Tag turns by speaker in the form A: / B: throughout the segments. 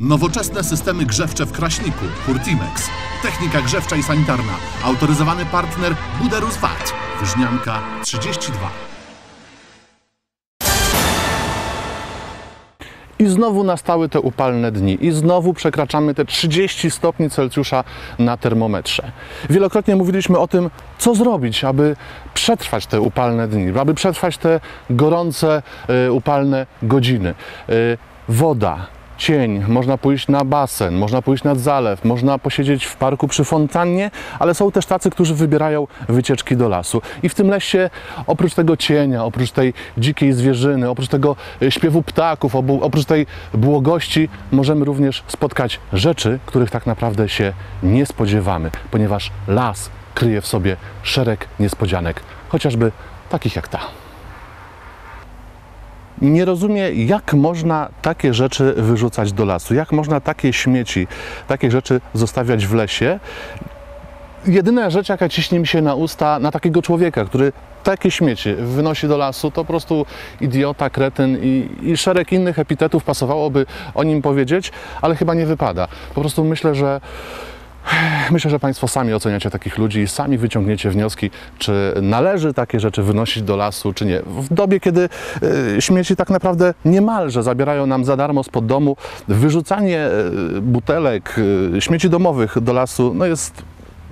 A: Nowoczesne systemy grzewcze w Kraśniku, Hurtimex. Technika grzewcza i sanitarna. Autoryzowany partner Buderus VAT. Wyżnianka 32.
B: I znowu nastały te upalne dni, i znowu przekraczamy te 30 stopni Celsjusza na termometrze. Wielokrotnie mówiliśmy o tym, co zrobić, aby przetrwać te upalne dni, aby przetrwać te gorące, y, upalne godziny. Y, woda, cień, można pójść na basen, można pójść nad zalew, można posiedzieć w parku przy fontannie, ale są też tacy, którzy wybierają wycieczki do lasu. I w tym lesie, oprócz tego cienia, oprócz tej dzikiej zwierzyny, oprócz tego y, śpiewu ptaków, oprócz tej błogości, możemy również spotkać rzeczy, których tak naprawdę się nie spodziewamy, ponieważ las kryje w sobie szereg niespodzianek, chociażby takich jak ta nie rozumie, jak można takie rzeczy wyrzucać do lasu, jak można takie śmieci, takie rzeczy zostawiać w lesie. Jedyna rzecz, jaka ciśnie mi się na usta na takiego człowieka, który takie śmieci wynosi do lasu, to po prostu idiota, kretyn i, i szereg innych epitetów pasowałoby o nim powiedzieć, ale chyba nie wypada. Po prostu myślę, że Myślę, że Państwo sami oceniacie takich ludzi i sami wyciągniecie wnioski, czy należy takie rzeczy wynosić do lasu, czy nie. W dobie, kiedy e, śmieci tak naprawdę niemalże zabierają nam za darmo spod domu, wyrzucanie e, butelek, e, śmieci domowych do lasu no jest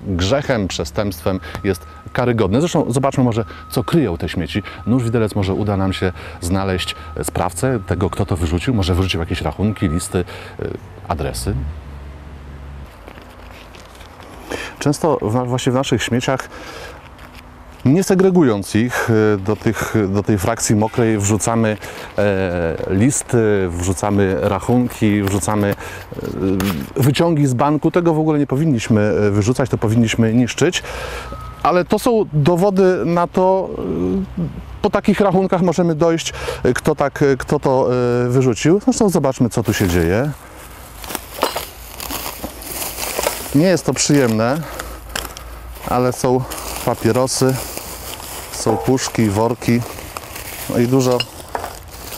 B: grzechem, przestępstwem, jest karygodne. Zresztą zobaczmy może, co kryją te śmieci. Nóż widelec może uda nam się znaleźć sprawcę tego, kto to wyrzucił. Może wyrzucił jakieś rachunki, listy, adresy. Często w, właśnie w naszych śmieciach, nie segregując ich y, do, tych, do tej frakcji mokrej, wrzucamy e, listy, wrzucamy rachunki, wrzucamy e, wyciągi z banku. Tego w ogóle nie powinniśmy e, wyrzucać, to powinniśmy niszczyć. Ale to są dowody na to, po takich rachunkach możemy dojść, kto, tak, kto to wyrzucił. Zresztą zobaczmy, co tu się dzieje. Nie jest to przyjemne, ale są papierosy, są puszki, worki, no i dużo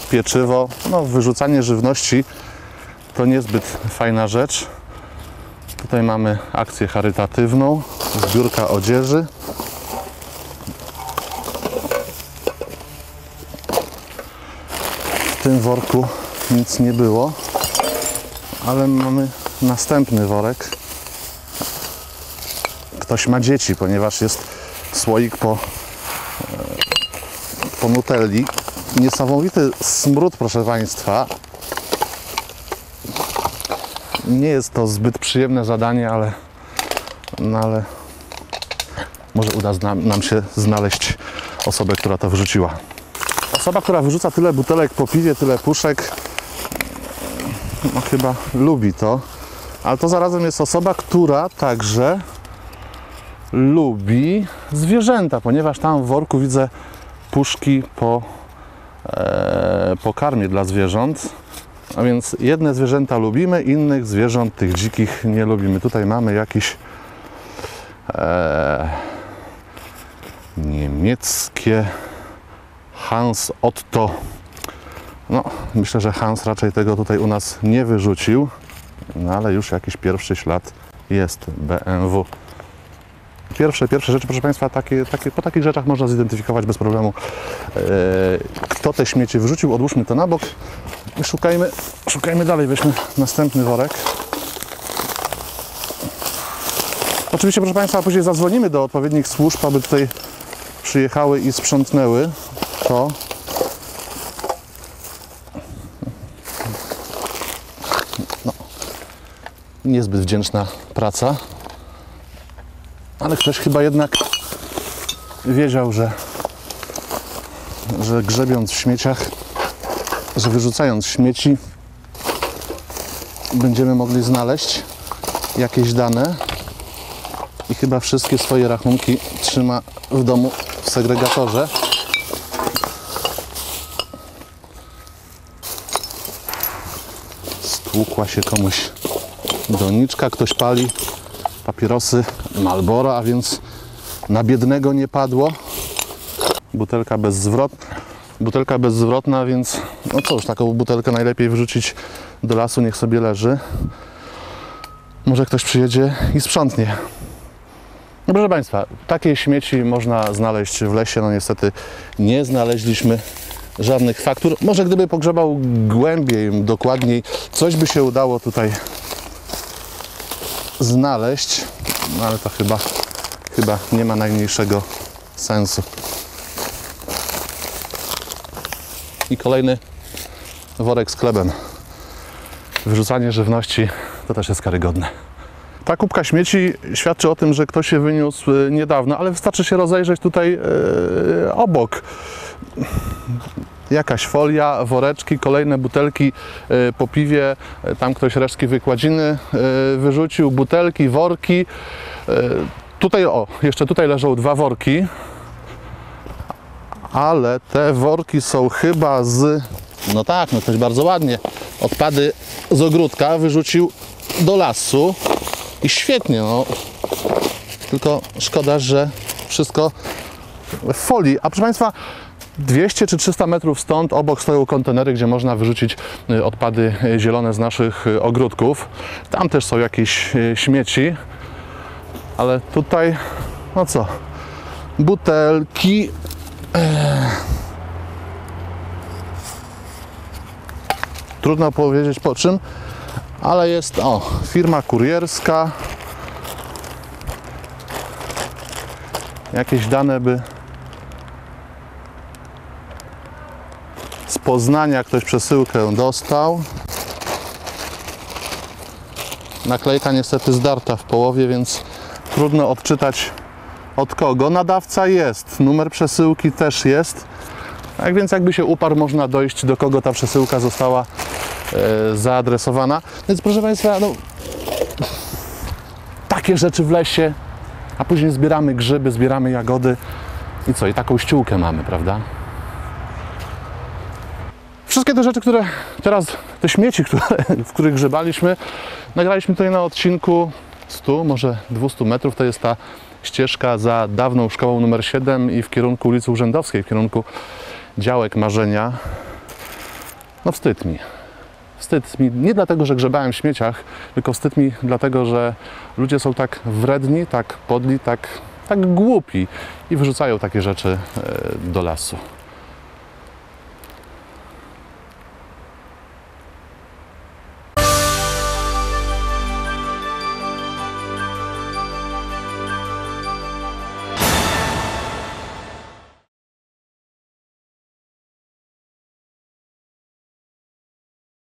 B: pieczywo. No, wyrzucanie żywności to niezbyt fajna rzecz. Tutaj mamy akcję charytatywną, zbiórka odzieży. W tym worku nic nie było, ale mamy następny worek ktoś ma dzieci, ponieważ jest słoik po, e, po nutelli. Niesamowity smród, proszę Państwa. Nie jest to zbyt przyjemne zadanie, ale, no ale może uda nam, nam się znaleźć osobę, która to wyrzuciła. Osoba, która wyrzuca tyle butelek po piwie, tyle puszek, no chyba lubi to. Ale to zarazem jest osoba, która także lubi zwierzęta, ponieważ tam w worku widzę puszki po, e, dla zwierząt. A więc jedne zwierzęta lubimy, innych zwierząt, tych dzikich, nie lubimy. Tutaj mamy jakiś e, niemieckie Hans Otto. No, myślę, że Hans raczej tego tutaj u nas nie wyrzucił, no ale już jakiś pierwszy ślad jest BMW. Pierwsze, pierwsze rzeczy, proszę Państwa, takie, takie, po takich rzeczach można zidentyfikować bez problemu, e, kto te śmieci wyrzucił. Odłóżmy to na bok i szukajmy, szukajmy dalej. Weźmy następny worek. Oczywiście, proszę Państwa, później zadzwonimy do odpowiednich służb, aby tutaj przyjechały i sprzątnęły to. No, niezbyt wdzięczna praca ale ktoś chyba jednak wiedział, że, że grzebiąc w śmieciach, że wyrzucając śmieci, będziemy mogli znaleźć jakieś dane i chyba wszystkie swoje rachunki trzyma w domu w segregatorze. Stłukła się komuś doniczka, ktoś pali papierosy Malboro, a więc na biednego nie padło. Butelka bezzwrotna, butelka bezzwrotna, więc no cóż, taką butelkę najlepiej wrzucić do lasu, niech sobie leży. Może ktoś przyjedzie i sprzątnie. No proszę Państwa, takie śmieci można znaleźć w lesie. No niestety nie znaleźliśmy żadnych faktur. Może gdyby pogrzebał głębiej, dokładniej, coś by się udało tutaj znaleźć, no ale to chyba, chyba nie ma najmniejszego sensu. I kolejny worek z chlebem. Wyrzucanie żywności to też jest karygodne. Ta kubka śmieci świadczy o tym, że ktoś się wyniósł e, niedawno, ale wystarczy się rozejrzeć tutaj e, obok. Jakaś folia, woreczki, kolejne butelki e, po piwie, e, tam ktoś resztki wykładziny e, wyrzucił, butelki, worki. Tutaj, o, jeszcze tutaj leżą dwa worki, ale te worki są chyba z, no tak, no ktoś bardzo ładnie, odpady z ogródka wyrzucił do lasu i świetnie, no. Tylko szkoda, że wszystko w folii. A proszę Państwa, 200 czy 300 metrów stąd obok stoją kontenery, gdzie można wyrzucić y, odpady y, zielone z naszych y, ogródków. Tam też są jakieś śmieci, ale tutaj, no co, butelki, Trudno powiedzieć po czym, ale jest o, firma kurierska. Jakieś dane by Poznania ktoś przesyłkę dostał. Naklejka niestety zdarta w połowie, więc trudno odczytać od kogo. Nadawca jest, numer przesyłki też jest. Tak więc jakby się uparł, można dojść do kogo ta przesyłka została e, zaadresowana. Więc proszę Państwa, no, takie rzeczy w lesie, a później zbieramy grzyby, zbieramy jagody i co, i taką ściółkę mamy, prawda? Wszystkie te rzeczy, które teraz, te śmieci, które, w których grzebaliśmy, nagraliśmy tutaj na odcinku 100, może 200 metrów. To jest ta ścieżka za dawną szkołą numer 7 i w kierunku ulicy Urzędowskiej, w kierunku działek marzenia. No wstyd mi. Wstyd mi nie dlatego, że grzebałem w śmieciach, tylko wstyd mi dlatego, że ludzie są tak wredni, tak podli, tak, tak głupi i wyrzucają takie rzeczy e, do lasu.